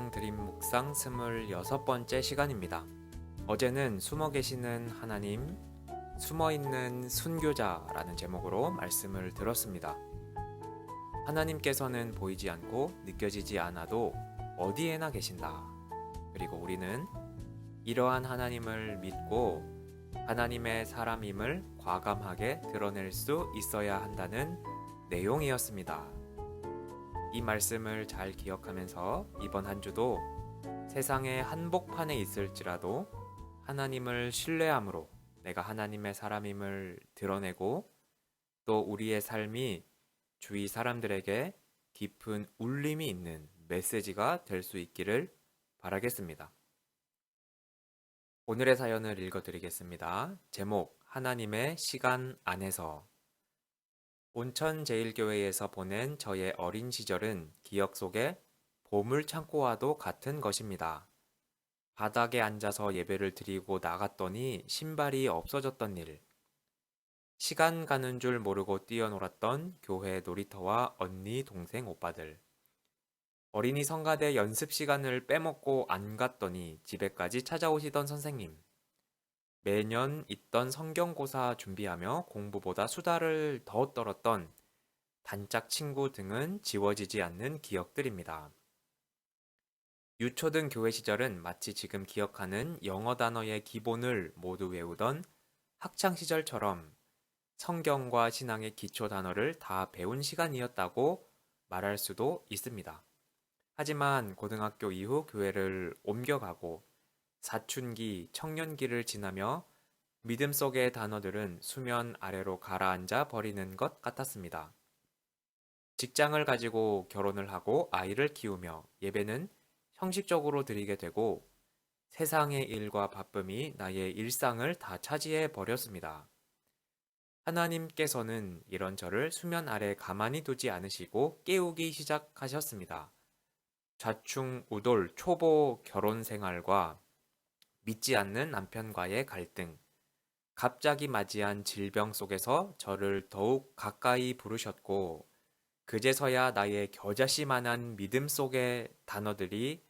찬양 드림 묵상 26번째 시간입니다. 어제는 숨어 계시는 하나님, 숨어 있는 순교자라는 제목으로 말씀을 들었습니다. 하나님께서는 보이지 않고 느껴지지 않아도 어디에나 계신다. 그리고 우리는 이러한 하나님을 믿고 하나님의 사람임을 과감하게 드러낼 수 있어야 한다는 내용이었습니다. 이 말씀을 잘 기억하면서 이번 한 주도 세상의 한복판에 있을지라도 하나님을 신뢰함으로 내가 하나님의 사람임을 드러내고 또 우리의 삶이 주위 사람들에게 깊은 울림이 있는 메시지가 될 수 있기를 바라겠습니다. 오늘의 사연을 읽어드리겠습니다. 제목 하나님의 시간 안에서 온천제일교회에서 보낸 저의 어린 시절은 기억 속에 보물 창고와도 같은 것입니다. 바닥에 앉아서 예배를 드리고 나갔더니 신발이 없어졌던 일. 시간 가는 줄 모르고 뛰어놀았던 교회 놀이터와 언니, 동생, 오빠들. 어린이 성가대 연습 시간을 빼먹고 안 갔더니 집에까지 찾아오시던 선생님. 매년 있던 성경고사 준비하며 공부보다 수다를 더 떨었던 단짝 친구 등은 지워지지 않는 기억들입니다. 유초등 교회 시절은 마치 지금 기억하는 영어 단어의 기본을 모두 외우던 학창 시절처럼 성경과 신앙의 기초 단어를 다 배운 시간이었다고 말할 수도 있습니다. 하지만 고등학교 이후 교회를 옮겨가고 사춘기, 청년기를 지나며 믿음 속의 단어들은 수면 아래로 가라앉아 버리는 것 같았습니다. 직장을 가지고 결혼을 하고 아이를 키우며 예배는 형식적으로 드리게 되고 세상의 일과 바쁨이 나의 일상을 다 차지해 버렸습니다. 하나님께서는 이런 저를 수면 아래 가만히 두지 않으시고 깨우기 시작하셨습니다. 좌충우돌 초보 결혼 생활과 믿지 않는 남편과의 갈등, 갑자기 맞이한 질병 속에서 저를 더욱 가까이 부르셨고, 그제서야 나의 겨자씨만한 믿음 속의 단어들이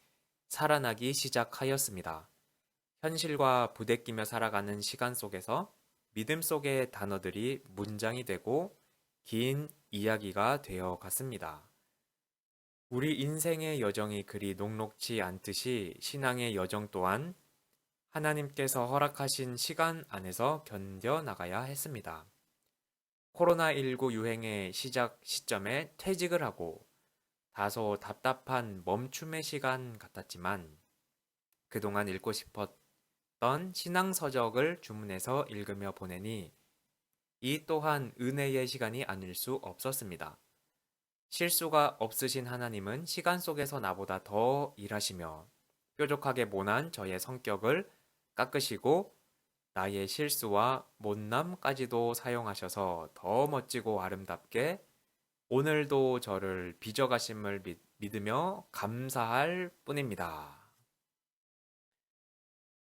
살아나기 시작하였습니다. 현실과 부대끼며 살아가는 시간 속에서 믿음 속의 단어들이 문장이 되고 긴 이야기가 되어 갔습니다. 우리 인생의 여정이 그리 녹록지 않듯이 신앙의 여정 또한 하나님께서 허락하신 시간 안에서 견뎌 나가야 했습니다. 코로나19 유행의 시작 시점에 퇴직을 하고 다소 답답한 멈춤의 시간 같았지만 그동안 읽고 싶었던 신앙서적을 주문해서 읽으며 보내니 이 또한 은혜의 시간이 아닐 수 없었습니다. 실수가 없으신 하나님은 시간 속에서 나보다 더 일하시며 뾰족하게 모난 저의 성격을 깎으시고 나의 실수와 못남까지도 사용하셔서 더 멋지고 아름답게 오늘도 저를 빚어가심을 믿으며 감사할 뿐입니다.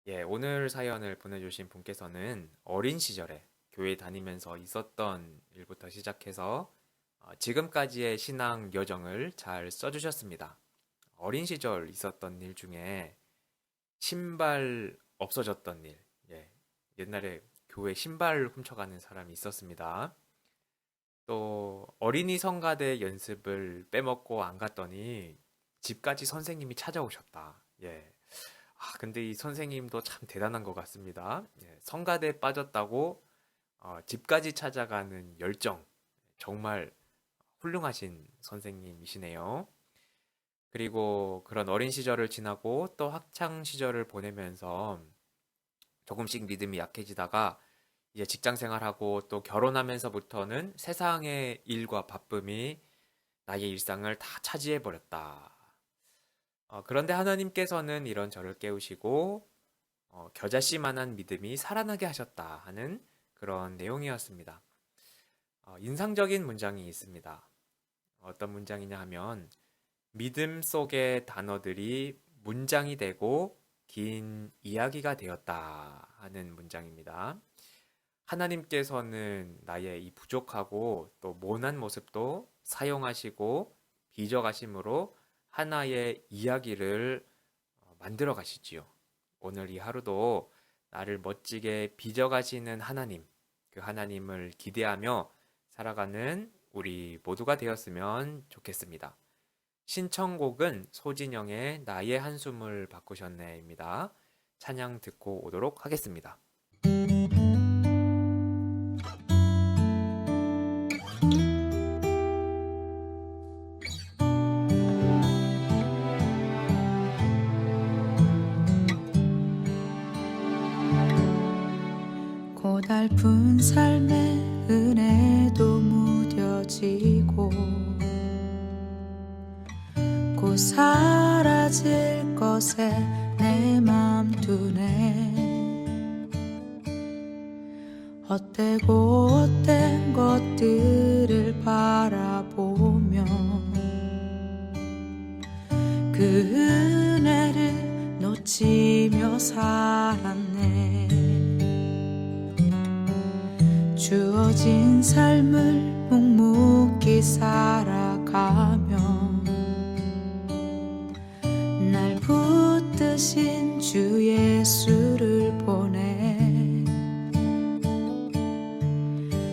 예, 오늘 사연을 보내주신 분께서는 어린 시절에 교회 다니면서 있었던 일부터 시작해서 어, 지금까지의 신앙 여정을 잘 써주셨습니다. 어린 시절 있었던 일 중에 신발 없어졌던 일. 예. 옛날에 교회 신발 훔쳐가는 사람이 있었습니다. 또 어린이 성가대 연습을 빼먹고 안 갔더니 집까지 선생님이 찾아오셨다. 예. 아, 근데 이 선생님도 참 대단한 것 같습니다. 예. 성가대 빠졌다고 어, 집까지 찾아가는 열정. 정말 훌륭하신 선생님이시네요. 그리고 그런 어린 시절을 지나고 또 학창 시절을 보내면서 조금씩 믿음이 약해지다가 이제 직장 생활하고 또 결혼하면서부터는 세상의 일과 바쁨이 나의 일상을 다 차지해 버렸다. 어, 그런데 하나님께서는 이런 저를 깨우시고 어, 겨자씨만한 믿음이 살아나게 하셨다 하는 그런 내용이었습니다. 어, 인상적인 문장이 있습니다. 어떤 문장이냐 하면 믿음 속의 단어들이 문장이 되고 긴 이야기가 되었다 하는 문장입니다. 하나님께서는 나의 이 부족하고 또 모난 모습도 사용하시고 빚어가심으로 하나의 이야기를 어, 만들어 가시지요. 오늘 이 하루도 나를 멋지게 빚어가시는 하나님, 그 하나님을 기대하며 살아가는 우리 모두가 되었으면 좋겠습니다. 신청곡은 소진영의 나의 한숨을 바꾸셨네입니다. 찬양 듣고 오도록 하겠습니다. 고달픈 삶에 두네. 헛되고 헛된 것들을 바라보며 그 은혜를 놓치며 살았네. 주어진 삶을 묵묵히 살아가며 날 붙드신 주 예수를 보내.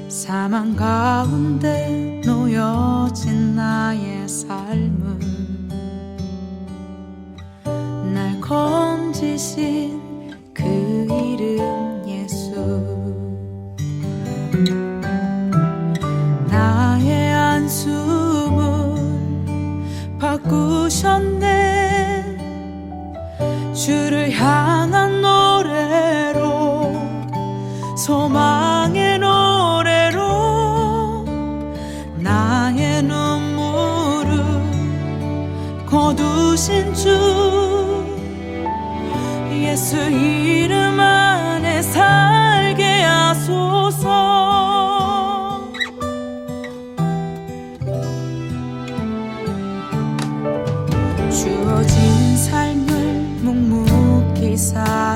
사망 가운데 놓여진 나의 삶은 날 건지신 그를 향 side.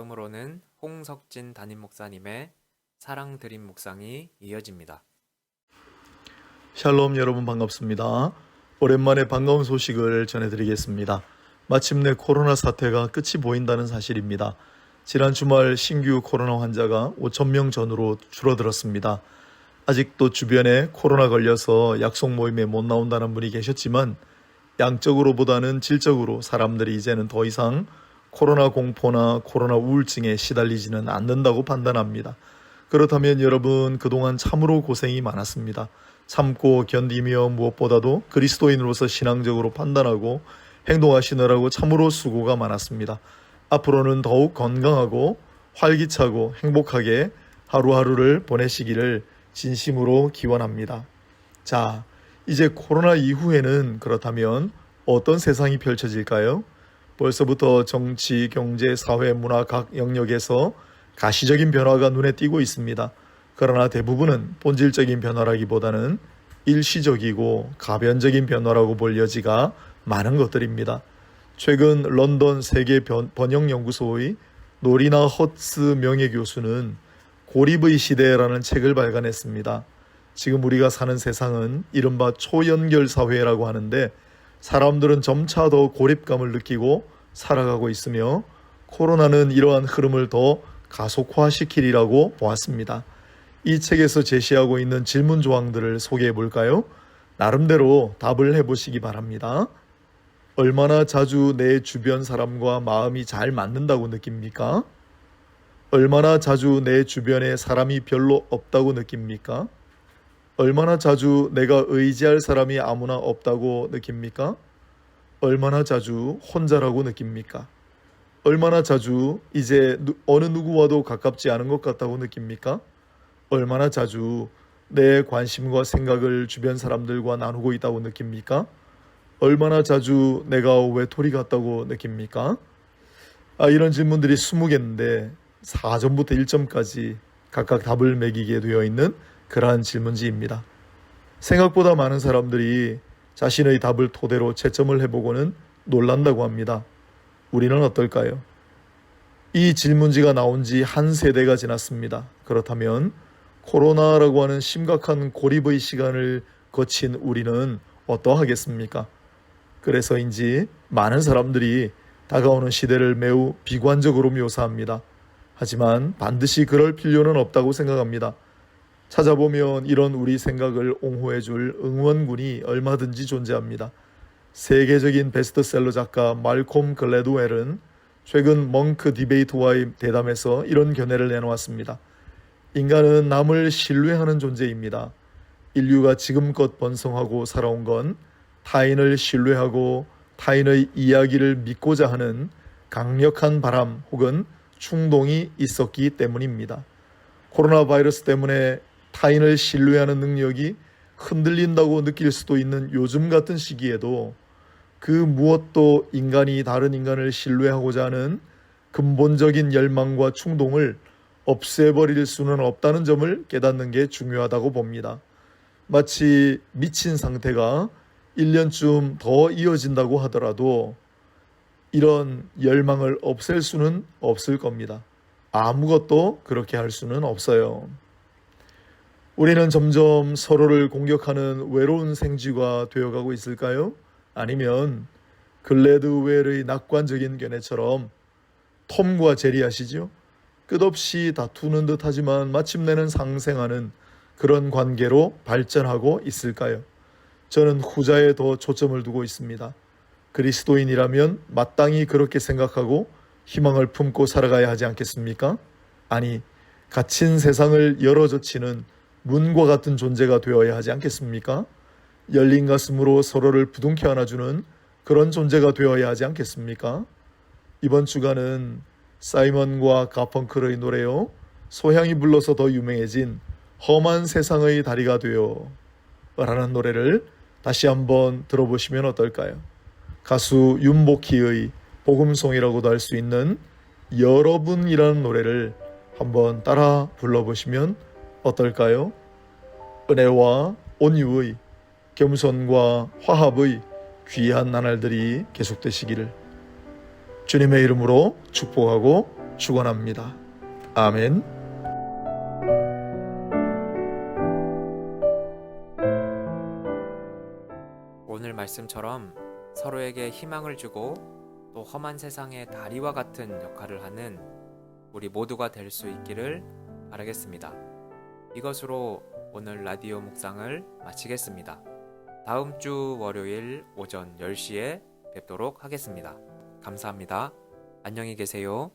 음으로는 홍석진 담임 목사님의 사랑 드림 묵상이 이어집니다. 샬롬 여러분 반갑습니다. 오랜만에 반가운 소식을 전해드리겠습니다. 마침내 코로나 사태가 끝이 보인다는 사실입니다. 지난 주말 신규 코로나 환자가 5천 명 전후로 줄어들었습니다. 아직도 주변에 코로나 걸려서 약속 모임에 못 나온다는 분이 계셨지만 양적으로보다는 질적으로 사람들이 이제는 더 이상 코로나 공포나 코로나 우울증에 시달리지는 않는다고 판단합니다. 그렇다면 여러분 그동안 참으로 고생이 많았습니다. 참고 견디며 무엇보다도 그리스도인으로서 신앙적으로 판단하고 행동하시느라고 참으로 수고가 많았습니다. 앞으로는 더욱 건강하고 활기차고 행복하게 하루하루를 보내시기를 진심으로 기원합니다. 자, 이제 코로나 이후에는 그렇다면 어떤 세상이 펼쳐질까요? 벌써부터 정치, 경제, 사회, 문화 각 영역에서 가시적인 변화가 눈에 띄고 있습니다. 그러나 대부분은 본질적인 변화라기보다는 일시적이고 가변적인 변화라고 볼 여지가 많은 것들입니다. 최근 런던 세계 변- 번역연구소의 노리나 허츠 명예교수는 고립의 시대라는 책을 발간했습니다. 지금 우리가 사는 세상은 이른바 초연결 사회라고 하는데 사람들은 점차 더 고립감을 느끼고 살아가고 있으며 코로나는 이러한 흐름을 더 가속화시키리라고 보았습니다. 이 책에서 제시하고 있는 질문 조항들을 소개해 볼까요? 나름대로 답을 해보시기 바랍니다. 얼마나 자주 내 주변 사람과 마음이 잘 맞는다고 느낍니까? 얼마나 자주 내 주변에 사람이 별로 없다고 느낍니까? 얼마나 자주 내가 의지할 사람이 아무나 없다고 느낍니까? 얼마나 자주 혼자라고 느낍니까? 얼마나 자주 이제 누- 어느 누구와도 가깝지 않은 것 같다고 느낍니까? 얼마나 자주 내 관심과 생각을 주변 사람들과 나누고 있다고 느낍니까? 얼마나 자주 내가 외톨이 같다고 느낍니까? 아, 이런 질문들이 20개인데 4점부터 1점까지 각각 답을 매기게 되어 있는 그러한 질문지입니다. 생각보다 많은 사람들이 자신의 답을 토대로 채점을 해보고는 놀란다고 합니다. 우리는 어떨까요? 이 질문지가 나온 지 한 세대가 지났습니다. 그렇다면 코로나라고 하는 심각한 고립의 시간을 거친 우리는 어떠하겠습니까? 그래서인지 많은 사람들이 다가오는 시대를 매우 비관적으로 묘사합니다. 하지만 반드시 그럴 필요는 없다고 생각합니다. 찾아보면 이런 우리 생각을 옹호해 줄 응원군이 얼마든지 존재합니다. 세계적인 베스트셀러 작가 말콤 글래드웰은 최근 멍크 디베이트와의 대담에서 이런 견해를 내놓았습니다. 인간은 남을 신뢰하는 존재입니다. 인류가 지금껏 번성하고 살아온 건 타인을 신뢰하고 타인의 이야기를 믿고자 하는 강력한 바람 혹은 충동이 있었기 때문입니다. 코로나 바이러스 때문에 타인을 신뢰하는 능력이 흔들린다고 느낄 수도 있는 요즘 같은 시기에도 그 무엇도 인간이 다른 인간을 신뢰하고자 하는 근본적인 열망과 충동을 없애버릴 수는 없다는 점을 깨닫는 게 중요하다고 봅니다. 마치 미친 상태가 1년쯤 더 이어진다고 하더라도 이런 열망을 없앨 수는 없을 겁니다. 아무것도 그렇게 할 수는 없어요. 우리는 점점 서로를 공격하는 외로운 생쥐가 되어가고 있을까요? 아니면 글래드웰의 낙관적인 견해처럼 톰과 제리 아시죠? 끝없이 다투는 듯 하지만 마침내는 상생하는 그런 관계로 발전하고 있을까요? 저는 후자에 더 초점을 두고 있습니다. 그리스도인이라면 마땅히 그렇게 생각하고 희망을 품고 살아가야 하지 않겠습니까? 아니, 갇힌 세상을 열어젖히는 문과 같은 존재가 되어야 하지 않겠습니까? 열린 가슴으로 서로를 부둥켜 안아주는 그런 존재가 되어야 하지 않겠습니까? 이번 주간은 사이먼과 가펑클의 노래요. 소향이 불러서 더 유명해진 험한 세상의 다리가 되어 라는 노래를 다시 한번 들어보시면 어떨까요? 가수 윤복희의 복음송이라고도 할 수 있는 여러분이라는 노래를 한번 따라 불러보시면 어떨까요? 은혜와 온유의 겸손과 화합의 귀한 나날들이 계속되시기를 주님의 이름으로 축복하고 축원합니다. 아멘. 오늘 말씀처럼 서로에게 희망을 주고 또 험한 세상의 다리와 같은 역할을 하는 우리 모두가 될 수 있기를 바라겠습니다. 이것으로 오늘 라디오 묵상을 마치겠습니다. 다음 주 월요일 오전 10시에 뵙도록 하겠습니다. 감사합니다. 안녕히 계세요.